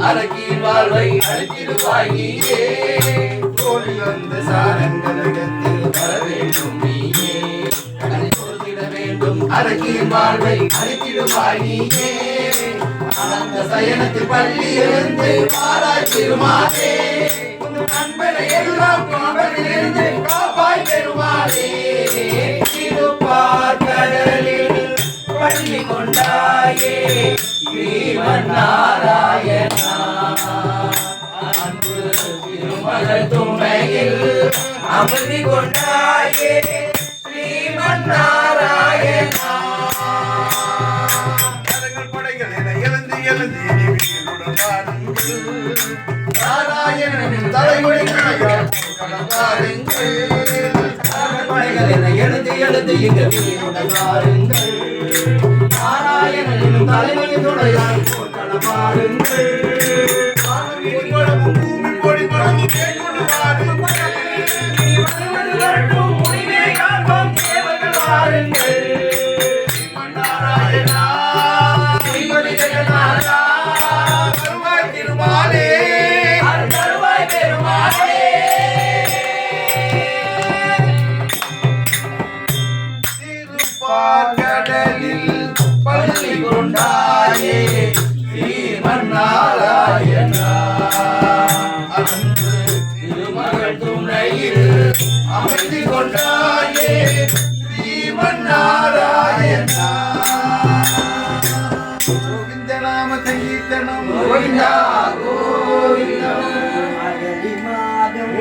அரக்கின் வாழ்வை அழைத்திடுவாய். தோழி வந்த சாரங்களிடத்தில் வர வேண்டும் நீயே வேண்டும் அரக்கின் வாழ்வை ஆனந்த சயனத்தில் பள்ளி உன் நண்பனை எல்லாம் கொண்டாயே ஸ்ரீமன் நாராயணா அன்பு துணையில் கொண்டாயே ஸ்ரீமன் நாராயணா படைகள் என எழுந்து எழுந்து நாராயணனின் கடந்தாருங்கள். படைகள் என எழுந்து எழுந்து வாருங்கள். நாராயணனின் தலைமுடி துணையால் பூமி பொடி படமும் கேட்கொண்டு வாருங்கள் துணையில் அமர்ந்து கொண்டாயே ஸ்ரீமன் நாராயணா கோவிந்த நாம சங்கீர்த்தனம் கோவிந்தா கோவிந்தம்